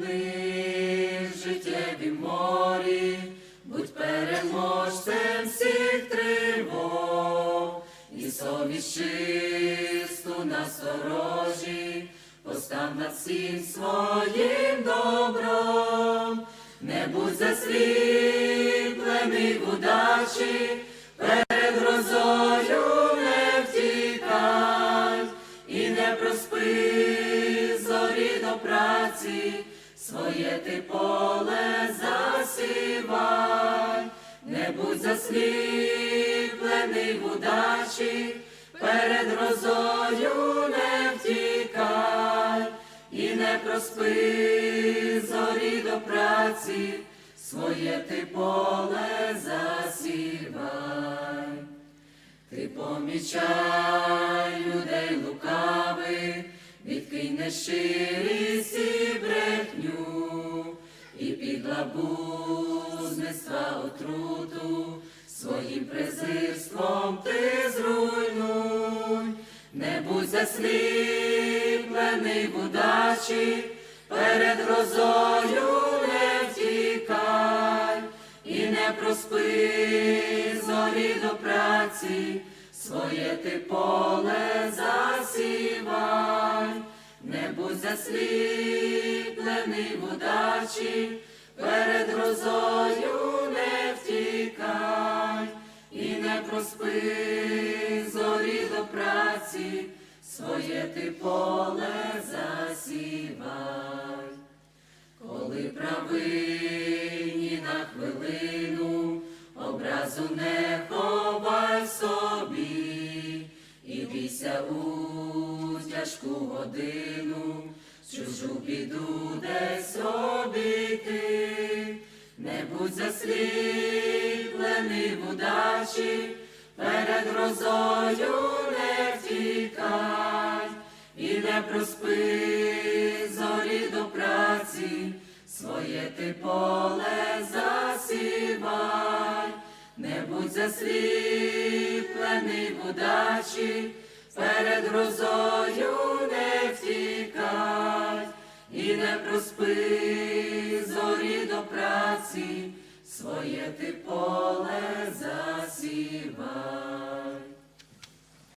тони в життєві морі, будь переможцем всіх тривог, і совість чисту насторожі, постав над всім своїм добром, не будь засліплений в удачі, до праці, своє ти поле засівай, не будь засліплений в удачі, перед грозою не втікай, і не проспи зорі до праці, своє ти поле засівай. Ти помічай людей лукавих, відкинь нещирість і брехню, і підлабузництва отруту, своїм презирством ти зруйнуй, не будь засліплений в удачі, перед грозою не втікай, і не проспи зорі до праці, своє ти поле засівай, будь засліплений в удачі, перед грозою не втікай, і не проспи зорі до праці, своє ти поле засівай. Коли правині на хвилину образу не ховай собі, і бійся у тяжку годину, чужу біду десь обійти, не будь засліплений в удачі, перед грозою не втікай, і не проспи зорі до праці, своє ти поле засівай, не будь засліплений в удачі, перед грозою не втікай, і не проспи зорі до праці, своє ти.